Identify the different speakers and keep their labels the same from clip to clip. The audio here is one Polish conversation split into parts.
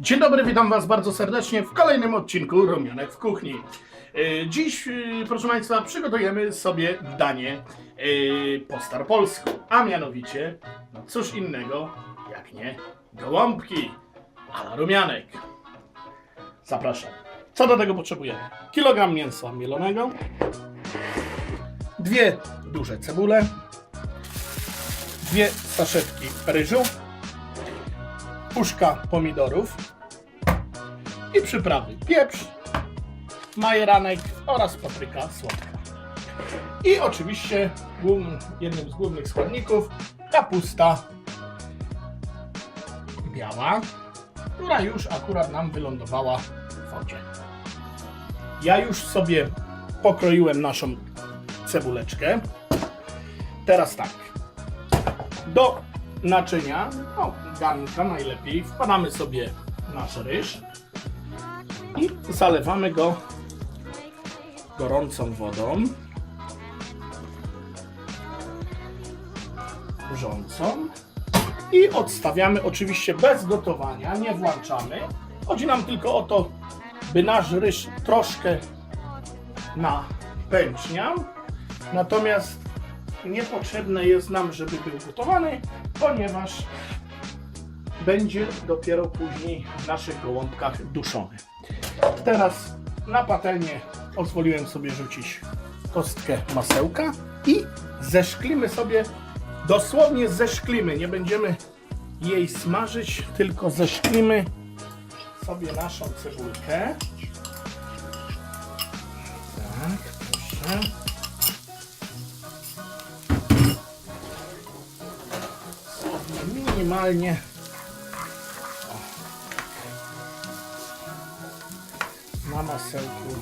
Speaker 1: Dzień dobry, witam Was bardzo serdecznie w kolejnym odcinku Rumionek w Kuchni. E, Dziś, e, proszę Państwa, przygotujemy sobie danie e, po starpolsku, a mianowicie, no cóż innego, jak nie gołąbki, a la rumianek. Zapraszam. Co do tego potrzebujemy? Kilogram mięsa mielonego, dwie duże cebule, dwie saszetki ryżu, puszka pomidorów i przyprawy pieprz, majeranek oraz papryka słodka. I oczywiście głównym, jednym z głównych składników kapusta biała, która już akurat nam wylądowała w wodzie. Ja już sobie pokroiłem naszą cebuleczkę. Teraz tak. Do naczynia, no garnka najlepiej, wkładamy sobie nasz ryż i zalewamy go gorącą wodą wrzącą i odstawiamy oczywiście bez gotowania, nie włączamy. Chodzi nam tylko o to, by nasz ryż troszkę napęczniał, natomiast niepotrzebne jest nam, żeby był gotowany, ponieważ będzie dopiero później w naszych gołąbkach duszony. Teraz na patelnię pozwoliłem sobie rzucić kostkę masełka i zeszklimy sobie, dosłownie zeszklimy, nie będziemy jej smażyć, tylko zeszklimy sobie naszą cebulkę. Tak, proszę. Minimalnie na masełku.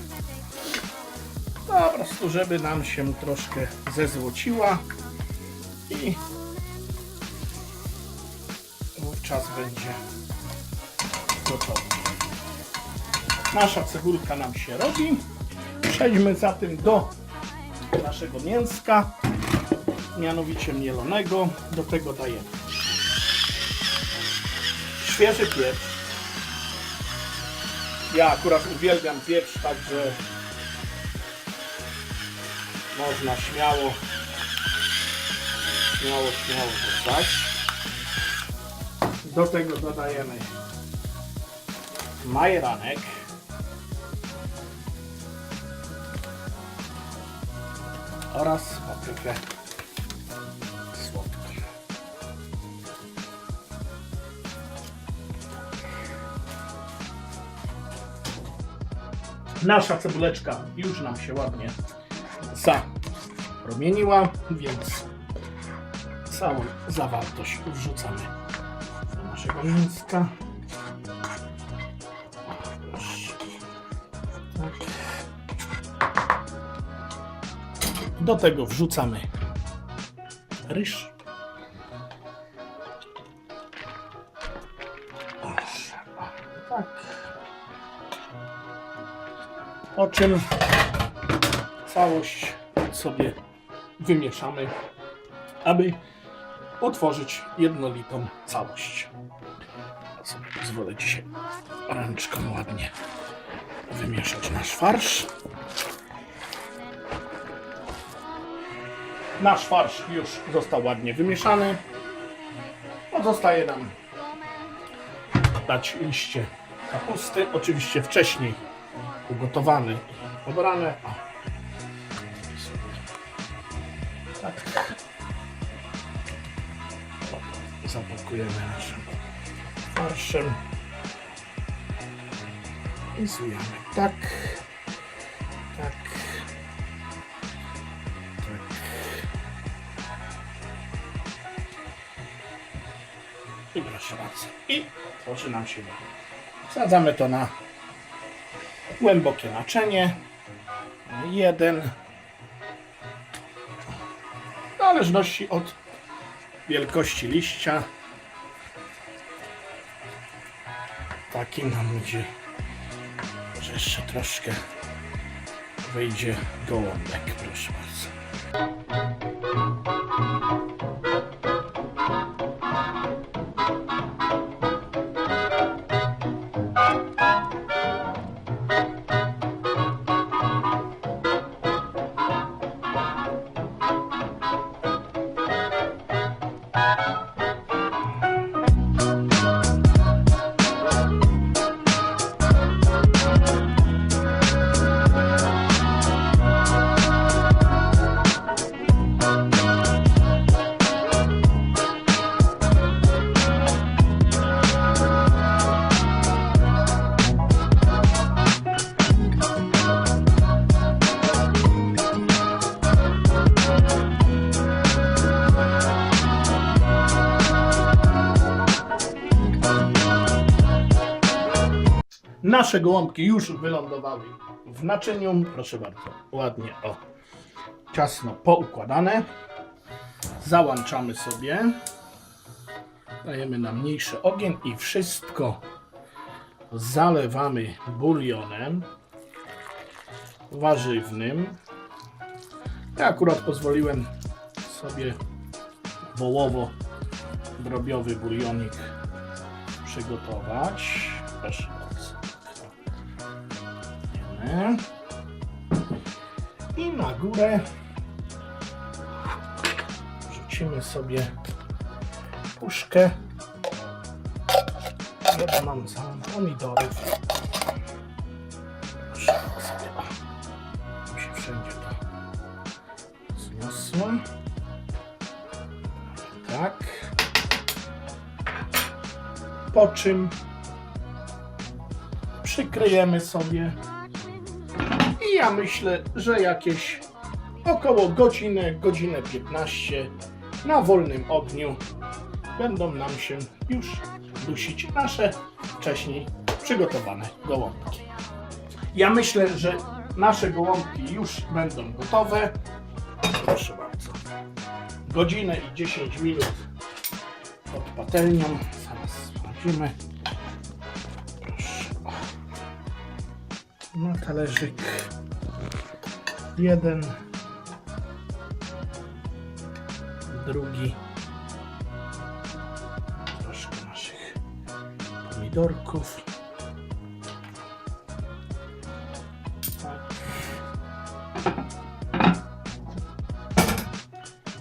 Speaker 1: Po prostu, żeby nam się troszkę zezłociła i wówczas będzie gotowa. Nasza cebulka nam się robi. Przejdźmy zatem do naszego mięska, mianowicie mielonego. Do tego dajemy świeży pieprz. Ja akurat uwielbiam pieprz, także można śmiało, śmiało, śmiało wrzucać. Do tego dodajemy majeranek. Oraz paprykę Nasza cebuleczka już nam się ładnie zapromieniła, więc całą zawartość wrzucamy do naszego mięska. Tak. Do tego wrzucamy ryż. Po czym całość sobie wymieszamy, aby utworzyć jednolitą całość. Sobie pozwolę dzisiaj ręczką ładnie wymieszać nasz farsz. Nasz farsz już został ładnie wymieszany. Pozostaje nam dać liście kapusty, oczywiście wcześniej ugotowany i pobrane. O. Tak. Zapakujemy naszym farszem. I zujemy tak. Tak. Tak. I proszę bardzo. I tworzy nam się. Wsadzamy to na głębokie naczynie. Jeden. W zależności od wielkości liścia. Taki nam będzie, że jeszcze troszkę wyjdzie gołąbek, proszę bardzo. Nasze gołąbki już wylądowały w naczyniu. Proszę bardzo, ładnie o ciasno poukładane. Załączamy sobie. Dajemy na mniejszy ogień i wszystko zalewamy bulionem warzywnym. Ja akurat pozwoliłem sobie wołowo drobiowy bulionik przygotować. Proszę I na górę wrzucimy sobie puszkę. Ja mam całą pomidorów. Mi się wszędzie to zniosło. Tak. Po czym przykryjemy sobie ja myślę, że jakieś około godzinę, godzinę 15 na wolnym ogniu będą nam się już dusić nasze wcześniej przygotowane gołąbki. Ja myślę, że nasze gołąbki już będą gotowe. Proszę bardzo. Godzinę i 10 minut pod patelnią. Zaraz sprawdzimy. Proszę. Na talerzyk. Jeden. Drugi. Troszkę naszych pomidorków. Tak.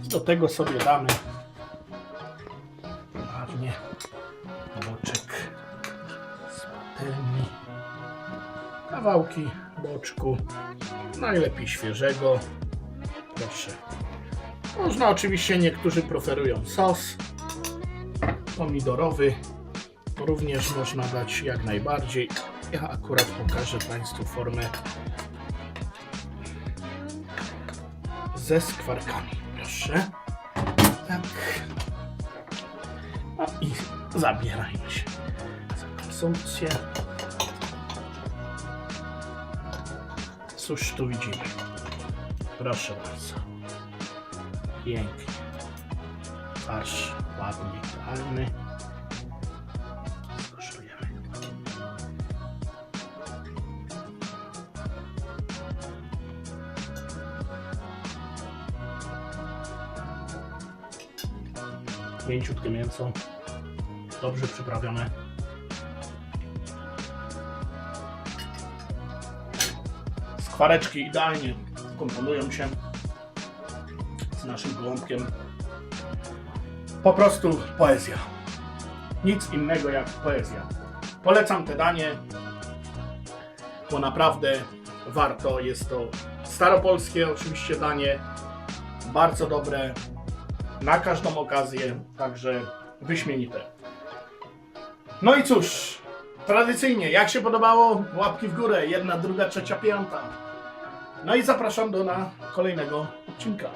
Speaker 1: Do tego sobie damy ładnie boczek z patelni. Kawałki boczku, najlepiej świeżego. Proszę. Można oczywiście, niektórzy preferują sos pomidorowy. Również można dać jak najbardziej. Ja akurat pokażę Państwu formę ze skwarkami. Proszę. Tak. No i zabierajmy się za konsumpcję. Cóż tu widzimy? Proszę bardzo. Pięknie. Farsz ładnie, idealny. Skosztujemy. Mięciutkie mięso. Dobrze przyprawione. Skwareczki idealnie komponują się z naszym gołąbkiem. Po prostu poezja. Nic innego jak poezja. Polecam te danie, bo naprawdę warto. Jest to staropolskie oczywiście danie, bardzo dobre, na każdą okazję, także wyśmienite. No i cóż, tradycyjnie, jak się podobało, łapki w górę, jedna, druga, trzecia, piąta. No i zapraszam do na kolejnego odcinka.